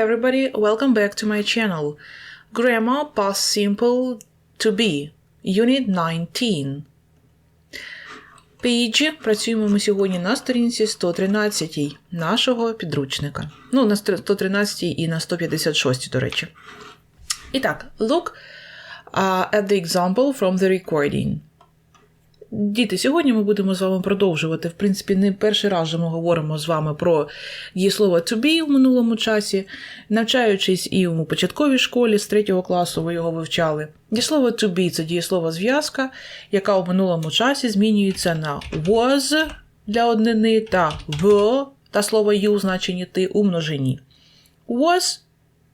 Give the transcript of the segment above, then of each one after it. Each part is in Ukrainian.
everybody, welcome back to my channel. Grammar Past Simple to Be, Unit 19. Пейджі працюємо ми сьогодні на сторінці 113 нашого підручника. Ну, на 113 і на 156, до речі. І так, look uh, at the example from the recording. Діти, сьогодні ми будемо з вами продовжувати. В принципі, не перший раз вже ми говоримо з вами про дієслово to be в минулому часі, навчаючись і у початковій школі з третього класу ви його вивчали. Дієслово to be це дієслово зв'язка, яка у минулому часі змінюється на was для однини та в та слово you значені ти у множині. Was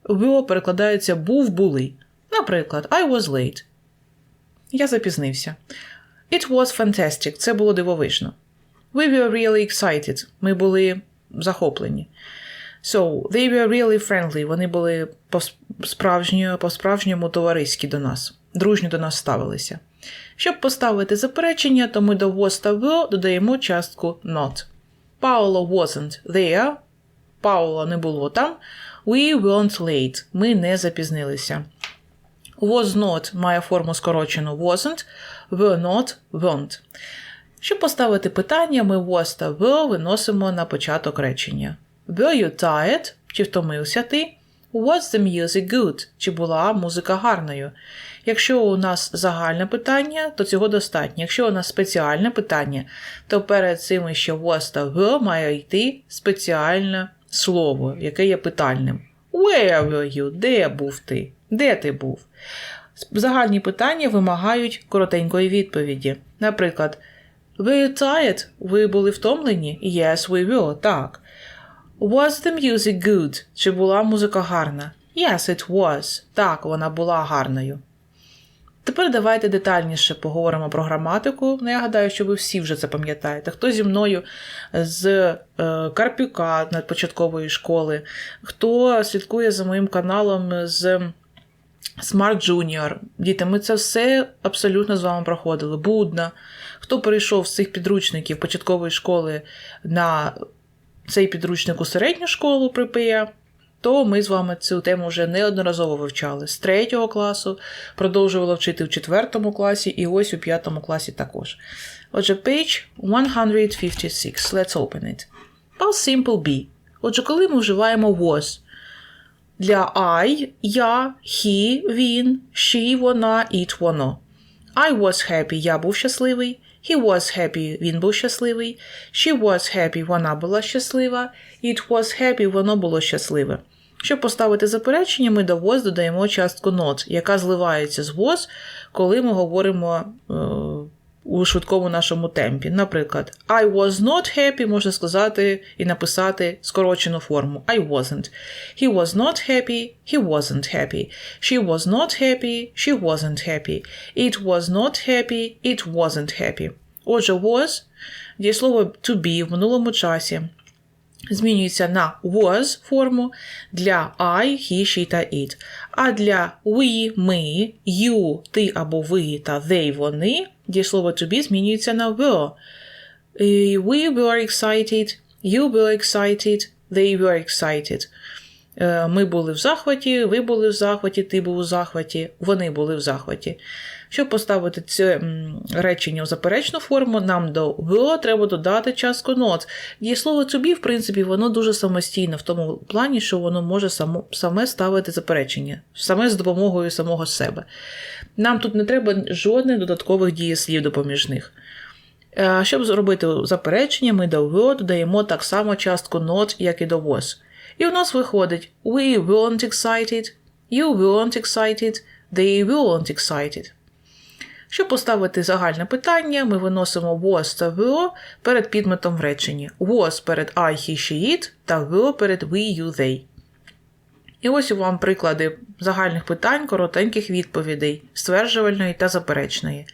в перекладається був були. Наприклад, I was late. Я запізнився. It was fantastic. Це було дивовижно. We were really excited. Ми були захоплені. So, they were really friendly. Вони були по-справжньому по товариські до нас, дружньо до нас ставилися. Щоб поставити заперечення, то ми до was та were додаємо частку not. Paolo wasn't there. Паула не було там. We weren't late. Ми не запізнилися. Was not має форму скорочену wasn't were not, weren't. Щоб поставити питання, ми was та were виносимо на початок речення. Were you tired? Чи втомився ти? Was the music good? Чи була музика гарною? Якщо у нас загальне питання, то цього достатньо. Якщо у нас спеціальне питання, то перед цим ще was та were має йти спеціальне слово, яке є питальним. Where were you? Де був ти? Де ти був? Загальні питання вимагають коротенької відповіді. Наприклад, Ви tired? Ви були втомлені? Yes, we were. Так. Was the music good? Чи була музика гарна? Yes, it was. Так, вона була гарною. Тепер давайте детальніше поговоримо про граматику. Ну, я гадаю, що ви всі вже це пам'ятаєте. Хто зі мною з е, Карпюка початкової школи, хто слідкує за моїм каналом з Smart Junior. Діти, ми це все абсолютно з вами проходили. Будна. Хто перейшов з цих підручників початкової школи на цей підручник у середню школу при ПІА, то ми з вами цю тему вже неодноразово вивчали. З третього класу продовжували вчити в четвертому класі і ось у п'ятому класі також. Отже, page 156. Let's open it. Past simple be. Отже, коли ми вживаємо was. Для I я, he, він, she, вона, it, воно. I was happy, я був щасливий. He was happy, він був щасливий. She was happy, вона була щаслива. It was happy, воно було щасливе. Щоб поставити заперечення, ми до was додаємо частку not, яка зливається з was, коли ми говоримо е, у швидкому нашому темпі. Наприклад, I was not happy можна сказати і написати скорочену форму. I wasn't. He was not happy, he wasn't happy. She was not happy, she wasn't happy. It was not happy, it wasn't happy. Отже, was дієслово to be в минулому часі. Змінюється на was форму для I, he, she та it. А для we, ми, you, ти або ви та they вони дієслово to be змінюється на were. We were excited, you were excited, they were excited. Ми були в захваті, ви були в захваті, ти був у захваті, вони були в захваті. Щоб поставити це речення у заперечну форму, нам до «were» треба додати частку not. Дієслово to be, в принципі, воно дуже самостійне в тому плані, що воно може само, саме ставити заперечення, саме з допомогою самого себе. Нам тут не треба жодних додаткових дієслів допоміжних. Щоб зробити заперечення, ми до «were» додаємо так само частку not, як і до was. І у нас виходить: We weren't excited, you weren't excited, they weren't excited. Щоб поставити загальне питання, ми виносимо was та were перед підметом в реченні. Was перед I, he, she, it та were перед we, you, they. І ось у вам приклади загальних питань, коротеньких відповідей, стверджувальної та заперечної.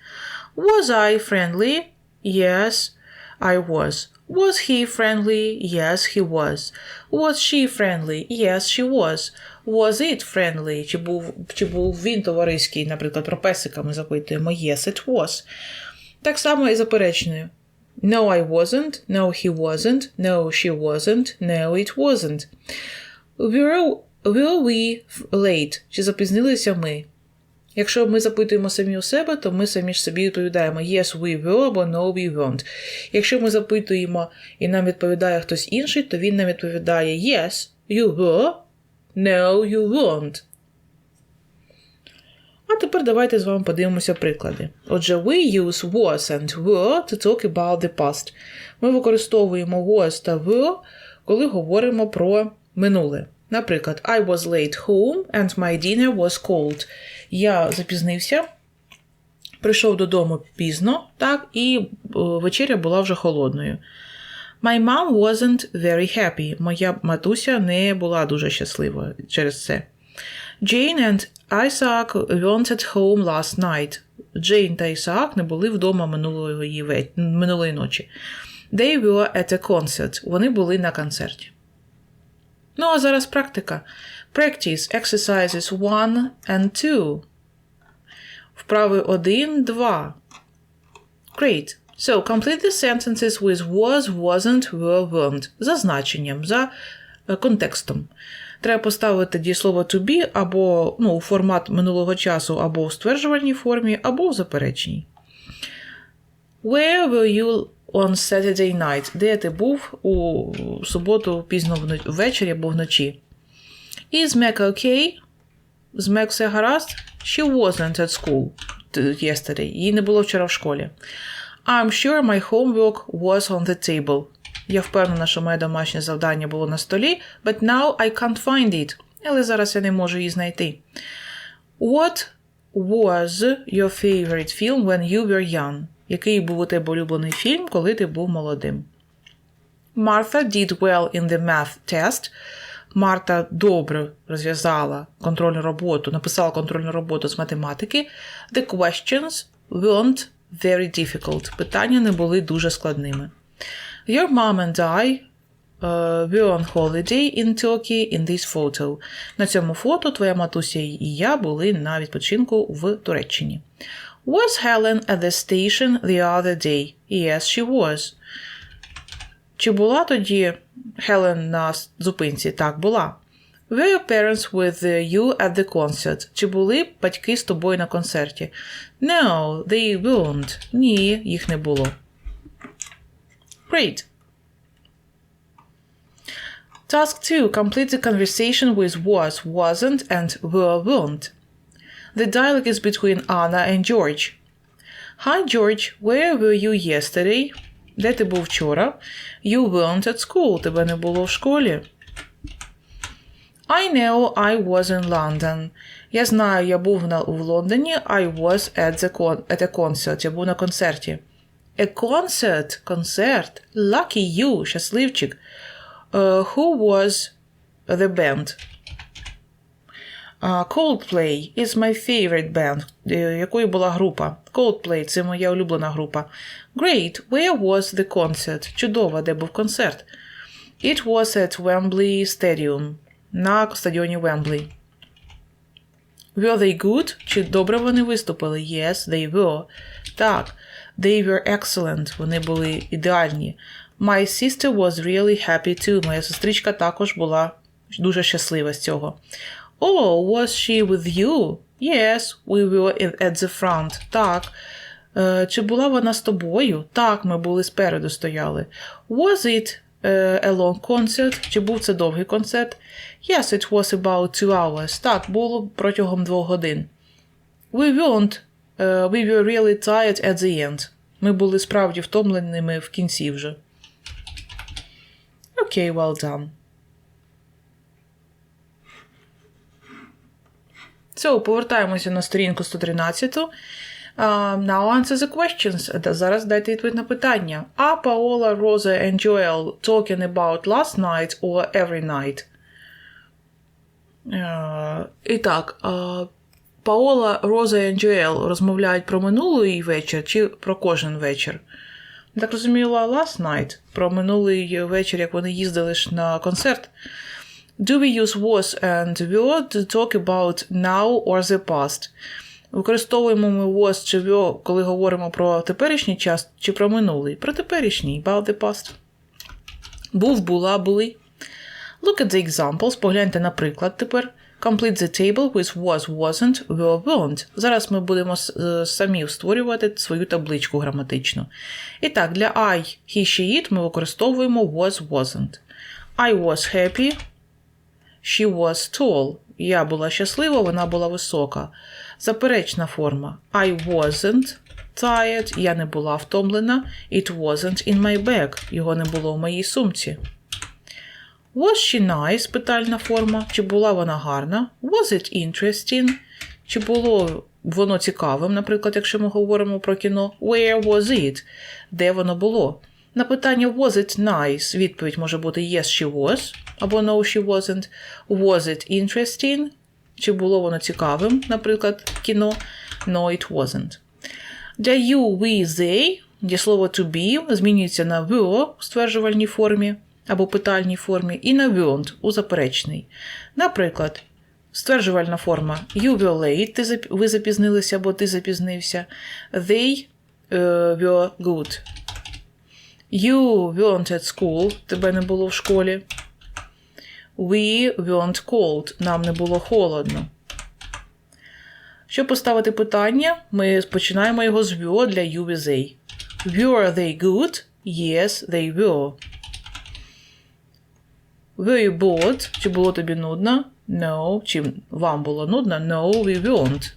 Was I friendly? Yes, I was. Was he friendly? Yes, he was. Was she friendly? Yes, she was. Was it friendly? Чи був чи був він товариський, наприклад, про песика ми запитуємо. Yes, it was. Так само і заперечною. No, I wasn't. No, he wasn't. No, she wasn't. No, it wasn't. Were Were we late? Чи запізнилися ми? Якщо ми запитуємо самі у себе, то ми самі ж собі відповідаємо Yes, we were або No, we weren't. Якщо ми запитуємо і нам відповідає хтось інший, то він нам відповідає Yes, you were, No, you weren't. А тепер давайте з вами подивимося приклади. Отже, we use was and were to talk about the past. Ми використовуємо was та were, коли говоримо про минуле. Наприклад, I was late home and my dinner was cold. Я запізнився, прийшов додому пізно, так, і е, вечеря була вже холодною. My mom wasn't very happy. Моя матуся не була дуже щаслива через це. Jane and Isaac weren't at home last night. Джейн та Ісаак не були вдома минулої, минулої ночі. They were at a concert. Вони були на концерті. Ну, а зараз практика. Practice exercises 1 and 2. Вправи 1, 2. Great. So, complete the sentences with was, wasn't, were, weren't. За значенням, за е, контекстом. Треба поставити дієслово to be або ну, у формат минулого часу, або в стверджувальній формі, або в заперечній. Where were you on Saturday night? Де ти був у суботу пізно ввечері або вночі? Is Mac okay? З Мек все гаразд? She wasn't at school yesterday. Її не було вчора в школі. I'm sure my homework was on the table. Я впевнена, що моє домашнє завдання було на столі, but now I can't find it. Але зараз я не можу її знайти. What was your favorite film when you were young? Який був у тебе улюблений фільм, коли ти був молодим? Martha did well in the math test. Марта добре розв'язала контрольну роботу, написала контрольну роботу з математики. The questions weren't very difficult. Питання не були дуже складними. Your mom and I uh, were on holiday in Turkey in this photo. На цьому фото твоя матуся і я були на відпочинку в Туреччині. Was Helen at the station the other day? Yes, she was. Чи була тоді Хелен на зупинці? Так, була. Were your parents with you at the concert? Чи були батьки з тобою на концерті? No, they weren't. Ні, їх не було. Great. Task 2. Complete the conversation with was, wasn't, and were, weren't. The dialogue is between Anna and George. Hi, George. Where were you yesterday? Де ти був вчора? You weren't at school. Тебе не було в школі. I know I was in London. Я знаю, я був на, в Лондоні. I was at, the con- at a concert. Я був на концерті. A concert. Концерт. Lucky you. Щасливчик. Uh, who was the band? Uh, Coldplay is my favorite band. Е, Якою була група? Coldplay – це моя улюблена група. Great. Where was the concert? Чудово, де був концерт? It was at Wembley Stadium. На стадіоні Wembley. Were they good? Чи добре вони виступили? Yes, they were. Так. They were excellent. Вони були ідеальні. My sister was really happy too. Моя сестричка також була дуже щаслива з цього. Oh, was she with you? Yes, we were at the front. Так. Е, чи була вона з тобою? Так, ми були спереду стояли. Was it е, a long concert? Чи був це довгий концерт? Yes, it was about two hours. Так, було протягом двох годин. We weren't. е, we were really tired at the end. Ми були справді втомленими в кінці вже. Окей, well done. So, повертаємося на сторінку 113. Uh, now answer the questions. Зараз дайте відповідь на питання. Are Paola, Rosa and Joel talking about last night or every night? Uh, і так, Паола, Роза і Джоел розмовляють про минулий вечір чи про кожен вечір? Так розуміла, last night, про минулий вечір, як вони їздили ж на концерт. Do we use was and were to talk about now or the past? Використовуємо ми was чи were, коли говоримо про теперішній час чи про минулий? Про теперішній, about the past. Був, була, були. Look at the examples. Погляньте на приклад тепер. Complete the table with was, wasn't, were, weren't. Зараз ми будемо е, самі створювати свою табличку граматичну. І так, для I, he, she, it ми використовуємо was, wasn't. I was happy, she was tall. Я була щаслива, вона була висока. Заперечна форма. I wasn't tired. Я не була втомлена. It wasn't in my bag. Його не було в моїй сумці. Was she nice? Питальна форма. Чи була вона гарна? Was it interesting? Чи було воно цікавим, наприклад, якщо ми говоримо про кіно? Where was it? Де воно було? На питання Was it nice? Відповідь може бути Yes, she was, або No, she wasn't. Was it interesting? Чи було воно цікавим, наприклад, кіно? No, it wasn't. Для you, we, they дієслово to be змінюється на were в стверджувальній формі або питальній формі, і на weren't у заперечній. Наприклад, стверджувальна форма you were late, ви запізнилися або ти запізнився. They е, were good. You weren't at school, тебе не було в школі. We weren't cold, нам не було холодно. Щоб поставити питання, ми починаємо його з were для they. Were they good? Yes, they were. Were you bored? Чи було тобі нудно? No. Чи вам було нудно? No, we weren't.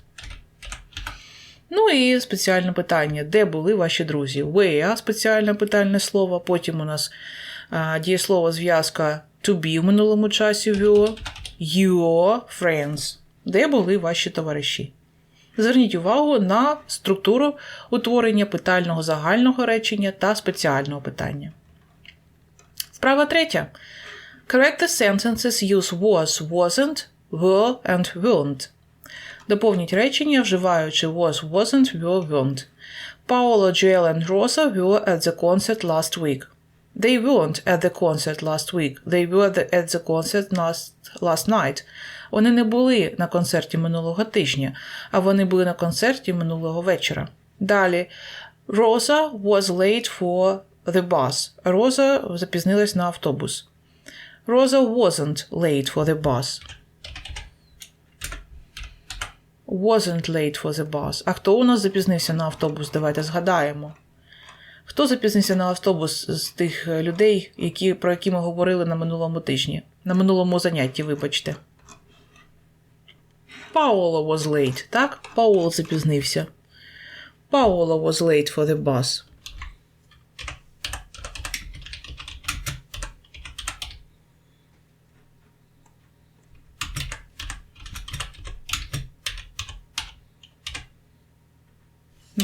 Ну і спеціальне питання. Де були ваші друзі? Where спеціальне питальне слово. Потім у нас а, дієслово зв'язка to be в минулому часі were. Your friends. Де були ваші товариші? Зверніть увагу на структуру утворення питального загального речення та спеціального питання. Вправа третя. Correct the sentences use was, wasn't, were and weren't. Доповніть речення, вживаючи was, wasn't, were, weren't. Paolo, Joel and Rosa were at the concert last week. They weren't at the concert last week. They were at the concert last, last night. Вони не були на концерті минулого тижня, а вони були на концерті минулого вечора. Далі. Rosa was late for the bus. Роза запізнилась на автобус. Rosa wasn't late for the bus. Wasn't late for the bus. А хто у нас запізнився на автобус? Давайте згадаємо. Хто запізнився на автобус з тих е, людей, які, про які ми говорили на минулому тижні? На минулому занятті, вибачте. Паоло was late, так? Паоло запізнився. Паоло was late for the bus.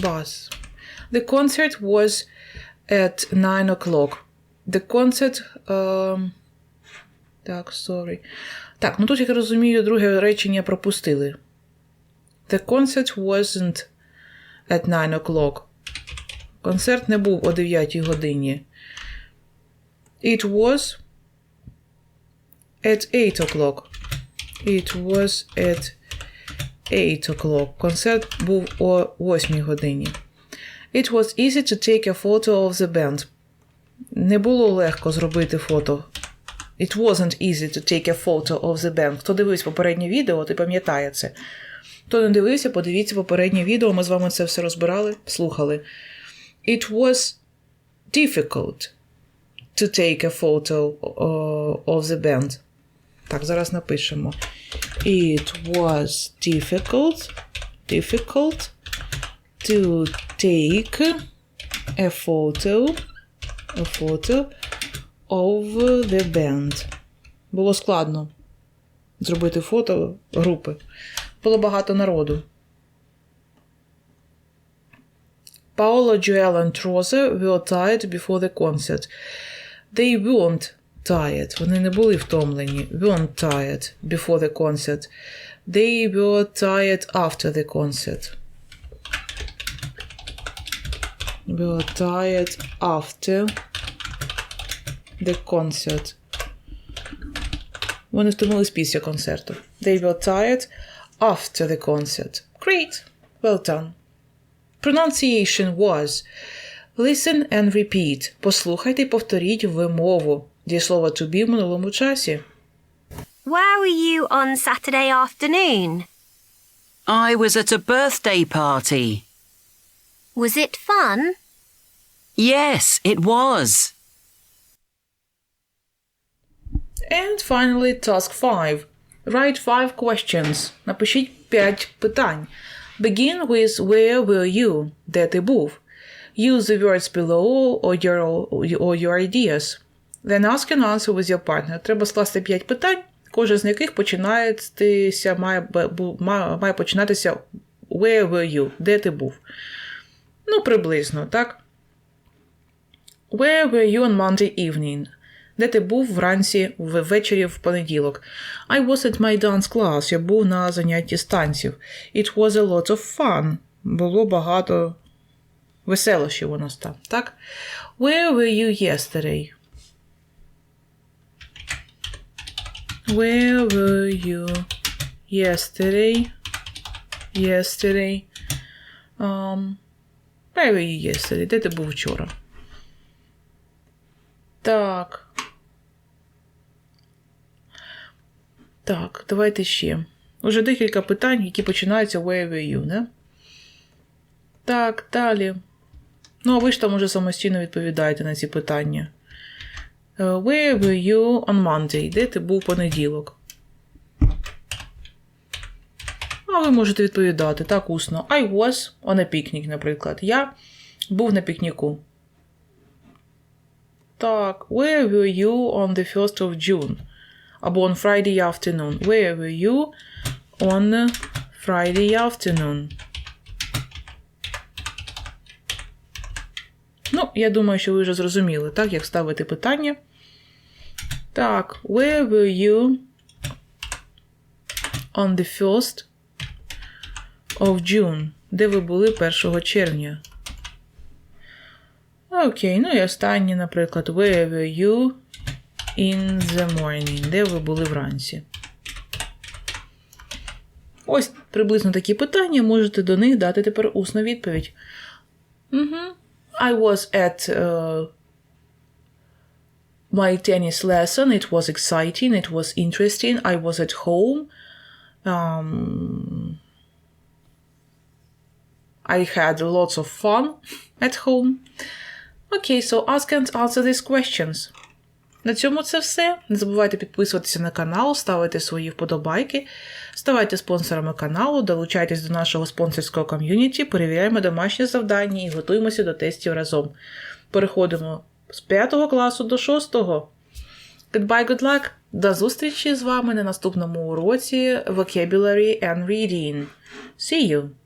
Bus. The concert was at 9 o'clock. The concert. Um, так, sorry. Так, ну тут, як я розумію, друге речення пропустили. The concert wasn't at 9 o'clock. Концерт не був о 9 годині. It was at 8 o'clock. It was at 8 o'clock. Концерт був о 8 годині. It was easy to take a photo of the band. Не було легко зробити фото. It wasn't easy to take a photo of the band. Хто дивився попереднє відео, ти пам'ятає це. Хто не дивився, подивіться попереднє відео, ми з вами це все розбирали, слухали. It was difficult to take a photo uh, of the band. Так, зараз напишемо. It was difficult, difficult to take a photo, a photo of the band. Було складно зробити фото групи. Було багато народу. Paolo, Joel and Rosa were tired before the concert. They weren't tired. Вони не були втомлені. Weren't tired before the concert. They were tired after the concert. Were tired after the concert. Вони втомились після концерту. They were tired after the concert. Great. Well done. Pronunciation was Listen and repeat. Послухайте і повторіть вимову. Дієслово to be в минулому часі. Where were you on Saturday afternoon? I was at a birthday party. Was it fun? Yes, it was. And finally, task 5. Write 5 questions. Напишіть 5 питань. Begin with where were you? Де ти був? Use the words below or your, or your ideas. Then ask and answer with your partner. Треба скласти 5 питань, кожен з яких починається, має, має, починатися where were you? Де ти був? Ну, приблизно, так? Where were you on Monday evening? Де ти був вранці ввечері в понеділок? I was at my dance class. Я був на занятті з танців. It was a lot of fun. Було багато веселощів у нас там, так? Where were you yesterday? Where were you yesterday? Yesterday. Um, where were you yesterday? Де ти був вчора? Так. Так, давайте ще. Уже декілька питань, які починаються where were you, не? Так, далі. Ну, а ви ж там уже самостійно відповідаєте на ці питання. Е, Where were you on Monday? Де ти був понеділок? А ви можете відповідати так усно. I was on a picnic, наприклад. Я був на пікніку. Так, where were you on the 1st of June? Або on Friday afternoon. Where were you on Friday afternoon? Ну, я думаю, що ви вже зрозуміли, так, як ставити питання. Так, where were you on the 1st of June? Де ви були 1 червня? Окей, ну і останнє, наприклад, where were you in the morning? Де ви були вранці? Ось приблизно такі питання, можете до них дати тепер усну відповідь. Угу. I was at uh, my tennis lesson. It was exciting. It was interesting. I was at home. Um, I had lots of fun at home. Okay, so ask and answer these questions. На цьому це все. Не забувайте підписуватися на канал, ставити свої вподобайки, ставайте спонсорами каналу, долучайтесь до нашого спонсорського ком'юніті, перевіряємо домашні завдання і готуємося до тестів разом. Переходимо з 5 класу до 6. Goodbye, good luck! До зустрічі з вами на наступному уроці Vocabulary and Reading. See you!